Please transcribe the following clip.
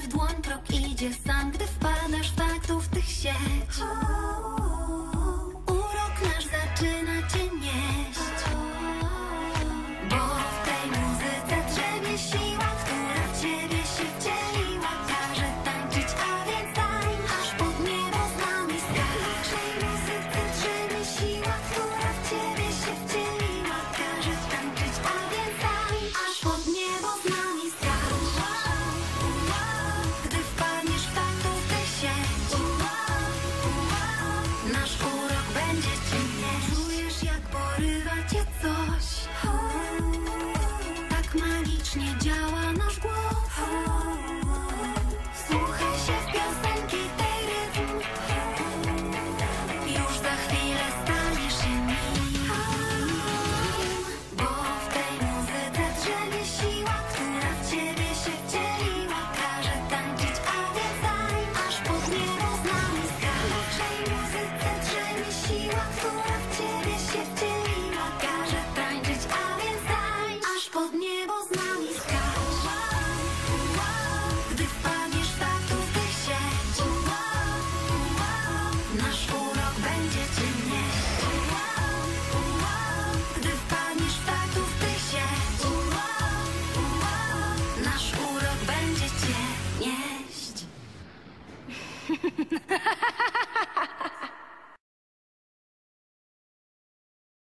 w dłoń krok idzie sam,